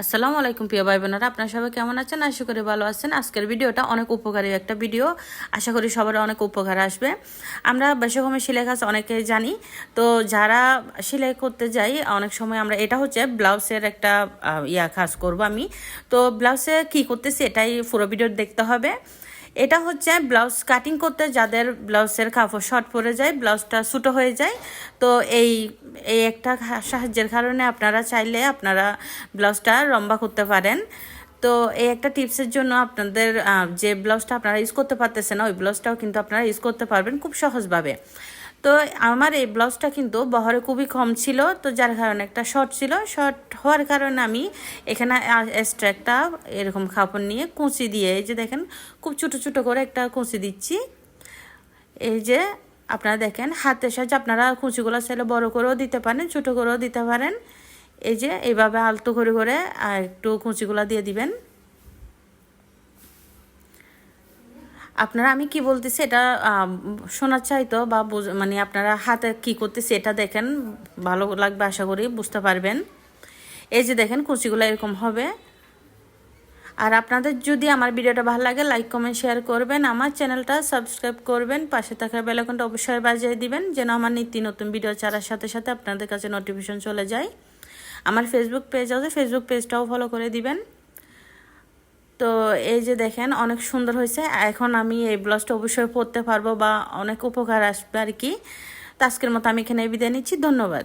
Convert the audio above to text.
আসসালামু আলাইকুম প্রিয় ভাই বোনেরা আপনারা সবাই কেমন আছেন? আশা করি ভালো আছেন। আজকের ভিডিওটা অনেক উপকারী একটা ভিডিও। আশা করি সবার অনেক উপকার আসবে। আমরা বেশি সময় সেলাই কাজ অনেকে জানি। তো যারা সেলাই করতে যাই, অনেক সময় আমরা এটা হচ্ছে ব্লাউজের একটা ইয়া কাজ করব আমি। তো ব্লাউজে কি করতেছি এটাই পুরো ভিডিও দেখতে হবে। এটা হচ্ছে ব্লাউজ কাটিং করতে যাদের ব্লাউজের কাপড় শর্ট পরে যায়, ব্লাউজটা ছোটো হয়ে যায়। তো এই এই একটা সাহায্যের কারণে আপনারা চাইলে আপনারা ব্লাউজটা লম্বা করতে পারেন। তো এই একটা টিপসের জন্য আপনাদের যে ব্লাউজটা আপনারা ইউজ করতে পারতেছেন ওই ব্লাউজটাও কিন্তু আপনারা ইউজ করতে পারবেন খুব সহজভাবে। তো আমার এই ব্লাউজটা কিন্তু বহরে খুবই কম ছিল, তো যার কারণে একটা শর্ট ছিল। শর্ট হওয়ার কারণে আমি এখানে এক্সট্রা একটা এরকম কাপড় নিয়ে কুচি দিয়ে, এই যে দেখেন, খুব ছোটো ছোটো করে একটা কুচি দিচ্ছি। এই যে আপনারা দেখেন, হাতের সাহায্যে আপনারা কুঁচিগুলো চাইলে বড় করেও দিতে পারেন, ছোটো করেও দিতে পারেন। এই যে এইভাবে আলতো করে করে একটু কুঁচিগুলো দিয়ে দিবেন। আপনারা আমি কি বলতেছি, এটা শোনার চাইতো বা মানে আপনারা হাতে কি করতেছি এটা দেখেন, ভালো লাগবে আশা করি, বুঝতে পারবেন। এই যে দেখেন কুচিগুলো এরকম হবে। আর আপনাদের যদি আমার ভিডিওটা ভালো লাগে লাইক কমেন্ট শেয়ার করবেন। আমার চ্যানেলটা সাবস্ক্রাইব করবেন। পাশে থাকা বেলাকনটা অবশ্যই বাজিয়ে দিবেন, যেন আমার নিত্য নতুন ভিডিও ছাড়ার সাথে সাথে আপনাদের কাছে নোটিফিকেশন চলে যায়। আমার ফেসবুক পেজ আছে ফেসবুক পেজটাও ফলো করে দিবেন। তো এই যে দেখেন, অনেক সুন্দর হয়েছে। এখন আমি এই ব্লাউজটা অবশ্যই পরতে পারব বা অনেক উপকার আসবে আর কি। তো আজকের মতো আমি এখানে বিদায় নিচ্ছি। ধন্যবাদ।